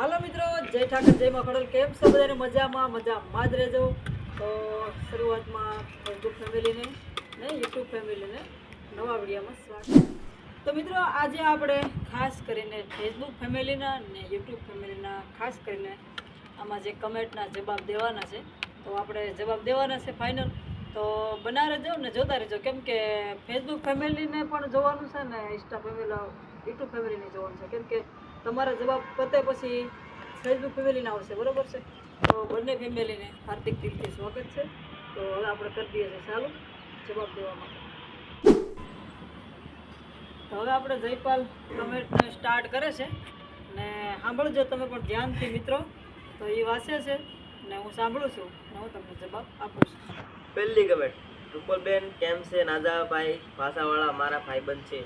હાલો મિત્રો, જય ઠાકર, જય માં ખડોલ. કેમ છો બધાને? મજામાં મજામાં જ રહેજો. તો શરૂઆતમાં ફેસબુક ફેમિલીને ને યુટ્યુબ ફેમિલીને નવા વિડીયોમાં સ્વાગત. તો મિત્રો, આજે આપણે ખાસ કરીને ફેસબુક ફેમિલીના ને યુટ્યુબ ફેમિલીના ખાસ કરીને આમાં જે કમેન્ટના જવાબ દેવાના છે, તો આપણે જવાબ દેવાના છે ફાઇનલ તો બના રહેજો ને જોતા રહેજો. કેમ કે ફેસબુક ફેમિલીને પણ જોવાનું છે ને ઇન્સ્ટા ફેમિલી યુટ્યુબ ફેમિલીને જોવાનું છે. કેમ કે તમારા જવાબ પતે પછી ફેસબુક ફેમિલીને આવશે, બરાબર છે? તો બંને ફેમિલીને હાર્દિક દિલથી સ્વાગત છે. તો હવે આપણે કરી દઈએ છીએ ચાલુ, જવાબ દેવા માટે. તો હવે આપણે જયપાલ કમેન્ટને સ્ટાર્ટ કરે છે. ને સાંભળજો તમે પણ ધ્યાનથી મિત્રો. તો એ વાંચે છે ને હું સાંભળું છું ને હું તમને જવાબ આપું છું. પહેલી કમેન્ટ, રૂપલબેન કેમ છે? નાજાભાઈ ભાષાવાળા મારા ભાઈબંધ છે.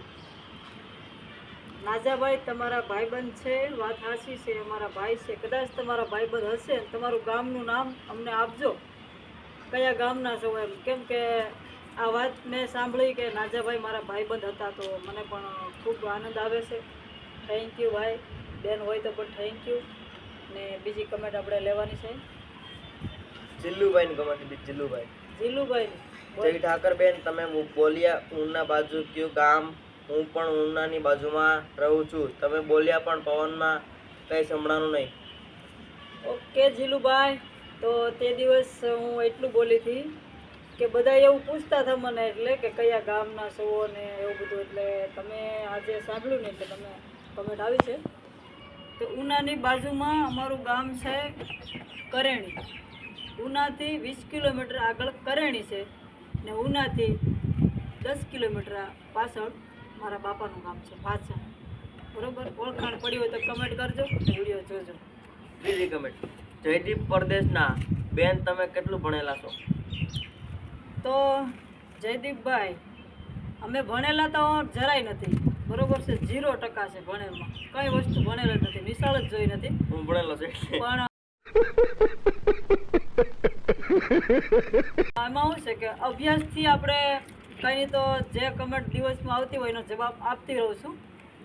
નાજાભાઈ તમારા ભાઈબંધ છે વાત હાસી છે અમારા ભાઈ છે. કદાચ તમારા ભાઈબંધ હશે તમારું ગામનું નામ અમને આપજો. કયા ગામના છો એમ? કેમ કે આ વાત મેં સાંભળી કે નાજાભાઈ મારા ભાઈબંધ હતા તો મને પણ ખૂબ આનંદ આવે છે. થેન્ક યુ ભાઈ. બેન હોય તો પણ થેન્ક યુ ને બીજી કમેન્ટ આપણે લેવાની છે. જીલ્લુભાઈની કમેન્ટ દીધી જીલ્લુભાઈ. જીલ્લુભાઈ. જય ઠાકર બેન તમે બોલ્યા ઉના બાજુ કયું ગામ? હું પણ ઊનાની બાજુમાં રહું છું. તમે બોલ્યા પણ પવનમાં કંઈ સંભળાનું નહીં. ઓકે જીલુભાઈ, તો તે દિવસ હું એટલું બોલી હતી કે બધા એવું પૂછતા હતા મને એટલે કે કયા ગામના છો ને એવું બધું. એટલે તમે આજે સાંભળ્યું ને એટલે તમે કમેન્ટ આવી છે. તો ઉનાની બાજુમાં અમારું ગામ છે કરેણી. ઉનાથી વીસ કિલોમીટર આગળ કરેણી છે ને ઉનાથી દસ કિલોમીટર પાછળ મારા બાપાનું ગામ છે પાછા. બરોબર? ઓળખાણ પડી હોય તો કમેન્ટ કરજો વીડિયો જોજો. બીજી કમેન્ટ જયદીપ પરદેશના. બેન તમે કેટલું ભણેલા છો? તો જયદીપભાઈ અમે ભણેલા તો જરાય નથી. બરોબર છે? ઝીરો ટકા છે ભણેલમાં. કઈ વસ્તુ ભણેલા જ નથી. નિશાળ જ જોઈ નથી. હું ભણેલો છે પણ એમાં શું છે કે અભ્યાસથી આપણે કંઈ નહીં તો જે કમેન્ટ દિવસમાં આવતી હોય એનો જવાબ આપતી રહું છું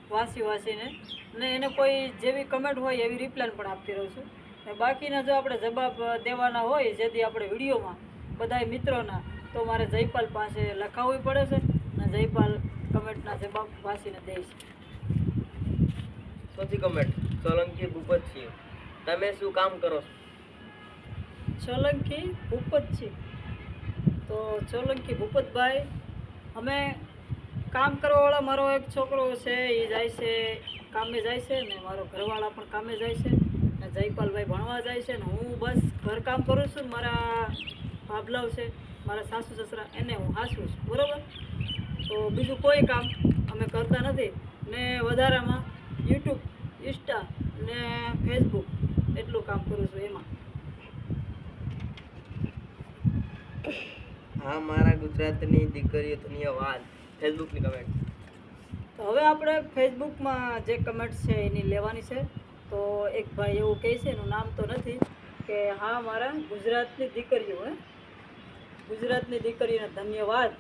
વાંચી વાંચીને. અને એને કોઈ જેવી કમેન્ટ હોય એવી રિપ્લાય પણ આપતી રહું છું. અને બાકીના જો આપણે જવાબ દેવાના હોય જેથી આપણે વિડીયોમાં બધા મિત્રોના તો મારે જયપાલ પાસે લખાવવી પડે છે. અને જયપાલ કમેન્ટના જવાબ વાંચીને દે છે ચોથી કમેન્ટ સોલંકી ભૂપત છીએ તમે શું કામ કરો છો? સોલંકી છીએ તો સોલંકી ભૂપતભાઈ અમે કામ કરવાવાળા, મારો એક છોકરો છે, એ જાય છે, કામે જાય છે ને મારો ઘરવાળા પણ કામે જાય છે ને જયપાલભાઈ ભણવા જાય છે ને હું બસ ઘરકામ કરું છું મારા ભાભલાવ છે, મારા સાસુ, સસરા, એને હું હાસું છું, બરાબર? તો બીજું કોઈ કામ અમે કરતા નથી ને વધારામાં યુટ્યુબ, ઇન્સ્ટા ને ફેસબુક એટલું કામ કરું છું એમાં. હા, મારા ગુજરાતની દીકરીઓ ધન્યવાદ ફેસબુકની કમેન્ટ તો હવે આપણે ફેસબુકમાં જે કમેન્ટ્સ છે એની લેવાની છે. તો એક ભાઈ એવું કહે છે, એનું નામ તો નથી, કે હા, મારા ગુજરાતની દીકરીઓ, હે. ગુજરાતની દીકરીઓને ધન્યવાદ.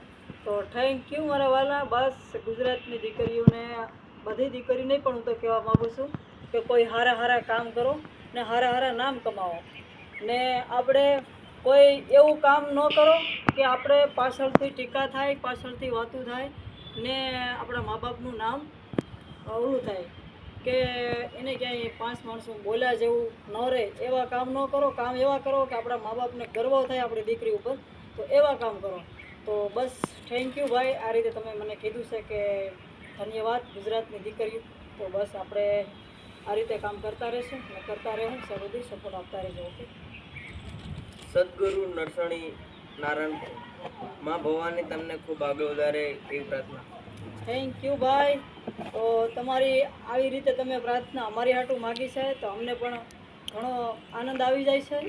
તો થેન્ક યુ મારા વાલા. બસ, ગુજરાતની દીકરીઓને, બધી દીકરી નહીં પણ હું તો કહેવા માગું છું કે કોઈ હારા હારા કામ કરો ને હારા હારા નામ કમાવો. ને આપણે કોઈ એવું કામ ન કરો કે આપણે પાછળથી ટીકા થાય, પાછળથી વાતું થાય ને આપણા મા બાપનું નામ અવળું થાય. કે એને ક્યાંય પાંચ માણસો બોલ્યા જેવું ન રહે, એવા કામ ન કરો, કામ એવા કરો કે આપણા મા બાપને ગર્વ થાય આપણી દીકરી ઉપર, તો એવા કામ કરો. તો બસ થેન્ક યુ ભાઈ. આ રીતે તમે મને કીધું છે કે ધન્યવાદ ગુજરાતની દીકરીઓ. તો બસ, આપણે આ રીતે કામ કરતા રહેશું અને કરતા રહેવું સર્વદી સપોર્ટ આપતા રહેજો ઓકે સદગુરુ નરસણી નારાયણમાં ભવાની તમને ખૂબ આગળ વધારે એવી પ્રાર્થના. થેન્ક યુ ભાઈ. તો તમારી આવી રીતે તમે પ્રાર્થના અમારી હાટું માગી છે તો અમને પણ ઘણો આનંદ આવી જાય છે.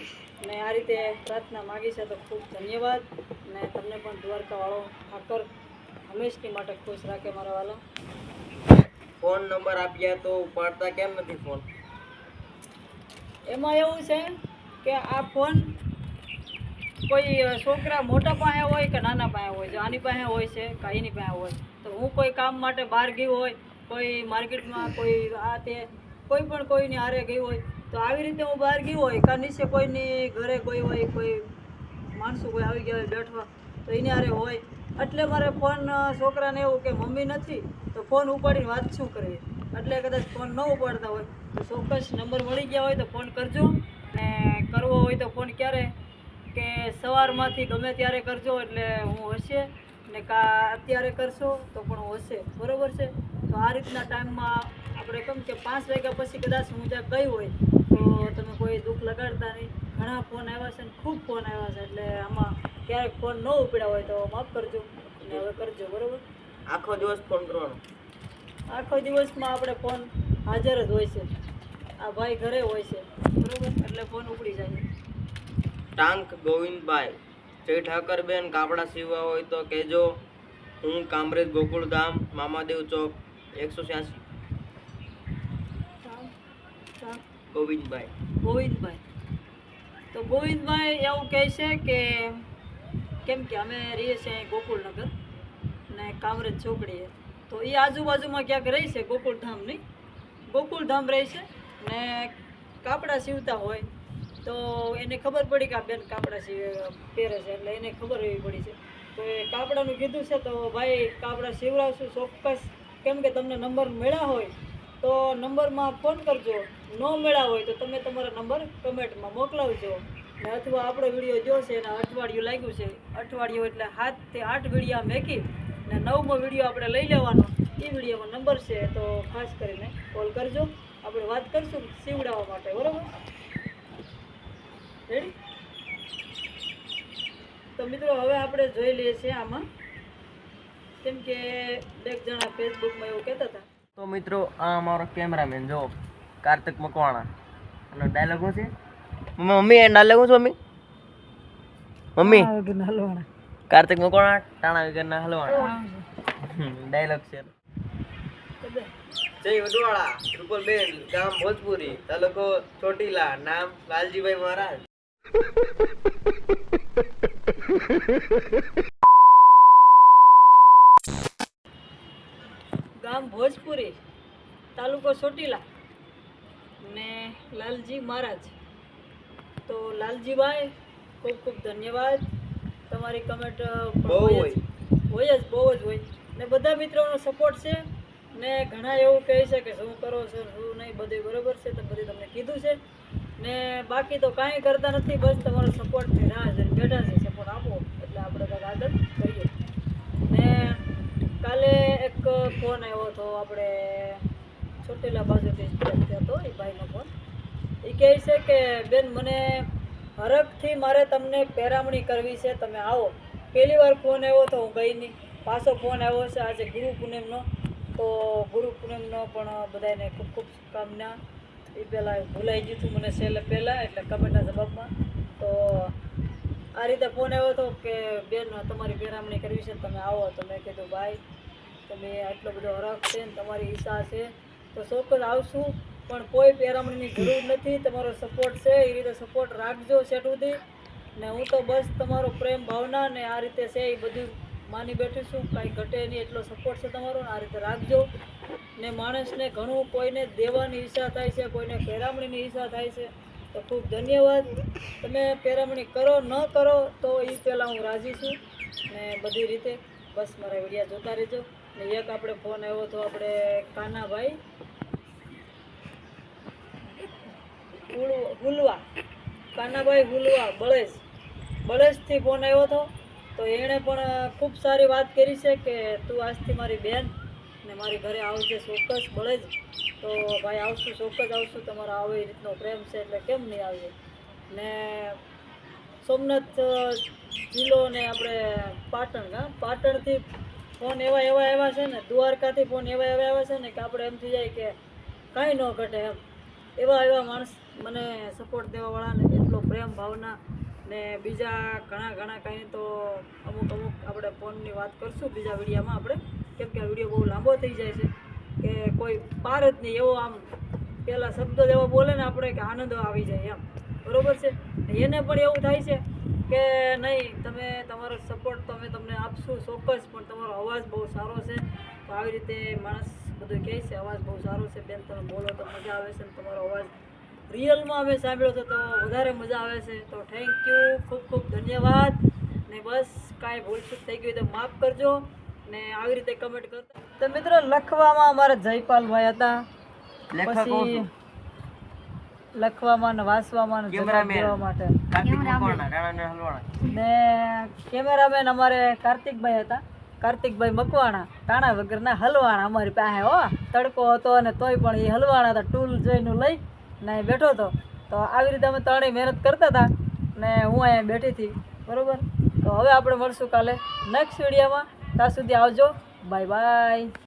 ને આ રીતે પ્રાર્થના માગી છે તો ખૂબ ધન્યવાદ. ને તમને પણ દ્વારકાવાળો ઠાકર હંમેશની માટે ખુશ રાખે મારા વાલા. ફોન નંબર આપ્યા તો ઉપાડતા કેમ નથી ફોન? એમાં એવું છે કે આ ફોન કોઈ છોકરા મોટા પાસે હોય કે નાના પાસે હોય, જો આની પાસે હોય છે કે એની પાસે હોય, તો હું કોઈ કામ માટે બહાર ગઈ હોય, કોઈ માર્કેટમાં કોઈ આ તે, કોઈ પણ કોઈની હારે ગઈ હોય, તો આવી રીતે હું બહાર ગઈ હોય કાં નીચે કોઈની ઘરે કોઈ હોય, કોઈ માણસો કોઈ આવી ગયા હોય બેઠવા, તો એની હારે હોય. એટલે મારે ફોન છોકરાને એવું કે મમ્મી નથી, તો ફોન ઉપાડીને વાત શું કરીએ? એટલે કદાચ ફોન ન ઉપાડતા હોય, તો ચોક્કસ નંબર મળી ગયા હોય તો ફોન કરજો, ને કરવો હોય તો ફોન ક્યારે? સવારમાંથી ગમે ત્યારે કરજો એટલે હું હશે ને કા અત્યારે કરશો તો પણ હશે. બરોબર છે? તો આ રીતના ટાઈમમાં આપણે કેમ કે પાંચ વાગ્યા પછી કદાચ હું જ્યાં ગઈ હોય તો તમે કોઈ દુઃખ લગાડતા નહીં. ઘણા ફોન આવ્યા છે ને ખૂબ ફોન આવ્યા છે એટલે આમાં ક્યારેક ફોન ન ઉપડ્યા હોય તો માફ કરજો ને હવે કરજો. બરોબર? આખો દિવસ ફોન કરવાનો. આખો દિવસમાં આપણે ફોન હાજર જ હોય છે. આ ભાઈ ઘરે હોય છે. બરોબર? એટલે ફોન ઉપડી જાય. ટાંક ગોવિંદભાઈ. જય ઠાકરબેન કાપડા સીવવા હોય તો કહેજો. હું કામરેજ ગોકુળધામ મામાદેવ ચોક એકસો છ્યાસી. ગોવિંદભાઈ. ગોવિંદભાઈ. તો ગોવિંદભાઈ એવું કહે છે કે કેમ કે અમે રહીએ છીએ અહીં ગોકુળનગર ને કામરેજ ચોકડીએ. તો એ આજુબાજુમાં ક્યાંક રહી છે ગોકુળધામની ગોકુળધામ રહે છે ને કાપડા સીવતા હોય તો એને ખબર પડી કે આ બેન કાપડા સીવે પહેરે છે, એટલે એને ખબર એવી પડી છે. તો એ કાપડાનું કીધું છે, તો ભાઈ કાપડા સીવડાવશું, ચોક્કસ. કેમ કે તમને નંબર મળ્યા હોય, તો નંબરમાં ફોન કરજો. ન મળ્યા હોય, તો તમે તમારા નંબર કમેન્ટમાં મોકલાવજો. ને અથવા આપણો વીડિયો જો છે, એના અઠવાડિયું લાગ્યું છે, અઠવાડિયું એટલે સાતથી આઠ વિડીયા મેકી ને નવમો વીડિયો આપણે લઈ લેવાનો. એ વિડીયોમાં નંબર છે, તો ખાસ કરીને કોલ કરજો. આપણે વાત કરશું સીવડાવવા માટે, બરાબર? રેડી? તો મિત્રો હવે આપણે જોઈ લઈએ છીએ આમાં. કેમ કે એક જણા ફેસબુકમાં એવું કહેતા હતા. તો મિત્રો આ અમારો કેમેરામેન જો કાર્તિક મકવાણા. અને ડાયલોગ શું છે? મમ્મી એ ડાયલોગ શું છે મમ્મી? મમ્મી? હલવાણા કાર્તિક મકવાણા ટાણા વગરના હલવાણા ડાયલોગ છે. જય વડવાળા રૂપલબેન ગામ ભોજપુરી તાલુકો ચોટીલા નામ લાલજીભાઈ મહારાજ. ગામ ભોજપુરી તાલુકો ચોટીલા. ને લાલજી મહારાજ. તો લાલજીભાઈ ખૂબ ખૂબ ધન્યવાદ. તમારી કમેન્ટ બહુ હોય. હોય. જ બહુ જ હોય. ને બધા મિત્રોનો સપોર્ટ છે. ને ઘણા એવું કહે છે કે શું કરો છો શું નહીં? બધું બરોબર છે તો બધું તમને કીધું છે. ને બાકી તો કાંઈ કરતા નથી, બસ તમારો સપોર્ટની રાહ જોઈને બેઠા છે સપોર્ટ આપો. એટલે આપણે કંઈક આગળ કરીએ. ને કાલે એક ફોન આવ્યો હતો, આપણે ચોટીલા બાજુથી હતો એ ભાઈનો ફોન એ કહે છે કે, બેન, મને હરખથી મારે તમને પેરામણી કરવી છે, તમે આવો. પહેલી વાર ફોન આવ્યો તો હું ગઈ નહીં. પાછો ફોન આવ્યો છે, આજે ગુરુ પૂનમનો. તો ગુરુ પૂનમનો પણ બધાને ખૂબ ખૂબ શુભકામના. એ પહેલાં ભૂલાઈ ગયું હતું મને છેલ્લે પહેલાં, એટલે કમેન્ટના જવાબમાં. તો આ રીતે ફોન આવ્યો હતો કે, બેન, તમારી પેરામણી કરવી છે તમે આવો. તો મેં કીધું, ભાઈ, તમે આટલો બધો હરખ છે ને તમારી ઈચ્છા છે, તો ચોક્કસ આવશું, પણ કોઈ પેરામણીની જરૂર નથી, તમારો સપોર્ટ છે, એ રીતે સપોર્ટ રાખજો સેટ સુધી. ને હું તો બસ તમારો પ્રેમ, ભાવના ને આ રીતે છે એ બધું માની બેઠી છું, કાંઈ ઘટે નહીં, એટલો સપોર્ટ છે તમારો આ રીતે રાખજો. ને માણસને ઘણું કોઈને દેવાની ઈચ્છા થાય છે, કોઈને પેરામણીની ઈચ્છા થાય છે, તો ખૂબ ધન્યવાદ. તમે પેરામણી કરો, ન કરો, તો એ પહેલાં હું રાજી છું. ને બધી રીતે બસ મારા વિડીયા જોતા રહેજો. ને એક આપણે ફોન આવ્યો તો આપણે કાનાભાઈ, હુલવા કાનાભાઈ હુલવા, બળેશ. બળેશથી ફોન આવ્યો હતો તો એણે પણ ખૂબ સારી વાત કરી છે કે તું આજથી મારી બેન ને મારી ઘરે આવજે ચોક્કસ બળેજ તો ભાઈ, આવશું, ચોક્કસ આવશું. તમારો આવો રીતનો પ્રેમ છે એટલે કેમ નહીં આવીએ ને સોમનાથ જિલ્લો ને આપણે પાટણ, હા? પાટણથી ફોન એવા એવા આવ્યા છે ને, દ્વારકાથી ફોન એવા એવા આવ્યા છે ને કે આપણે એમ થઈ જાય કે કાંઈ ન ઘટે એમ. એવા એવા માણસ મને સપોર્ટ દેવાવાળાને એટલો પ્રેમ, ભાવના ને બીજા ઘણા ઘણા કાંઈ તો અમુક અમુક આપણે ફોનની વાત કરશું બીજા વિડીયામાં આપણે. કેમ કે વીડિયો બહુ લાંબો થઈ જાય છે કે કોઈ પાર જ નહીં, એવો આમ પહેલાં શબ્દો જ એવો બોલે ને આપણે કે આનંદ આવી જાય એમ. બરોબર છે? એને પણ એવું થાય છે કે નહીં, તમે તમારો સપોર્ટ તો અમે તમને આપશું ચોક્કસ, પણ તમારો અવાજ બહુ સારો છે. તો આવી રીતે માણસ બધા કહે છે, અવાજ બહુ સારો છે. બેન, તમે બોલો તો મજા આવે છે તમારો અવાજ. રિયલમાં અમે સાંભળ્યો હતો તો વધારે મજા આવે છે. તો થેન્ક યુ ખૂબ ખૂબ ધન્યવાદ. ને બસ કાંઈ ભૂલચૂક થઈ ગયું તો માફ કરજો. ને આવી રીતે કમેન્ટ કરતા તો મિત્રો લખવામાં અમારા જયપાલભાઈ હતા. લેખક પછી લખવામાં ને વાંચવામાં ને જવાબ માટે. મકવાણા રાણાને હલવાણા. ને કેમેરામેન અમારે કાર્તિકભાઈ હતા. કાર્તિકભાઈ મકવાણા ટાણા વગરના હલવાણા અમારી પાસે હો. તડકો હતો અને તોય પણ એ હલવાણા હતા ટૂલ જોઈને લઈ ને બેઠો હતો. તો આવી રીતે અમે ત્રણેય મહેનત કરતા હતા ને હું અહીંયા બેઠી હતી. બરોબર? તો હવે આપણે મળશું કાલે નેક્સ્ટ વિડીયોમાં ત્યાં સુધી આવજો. Bye bye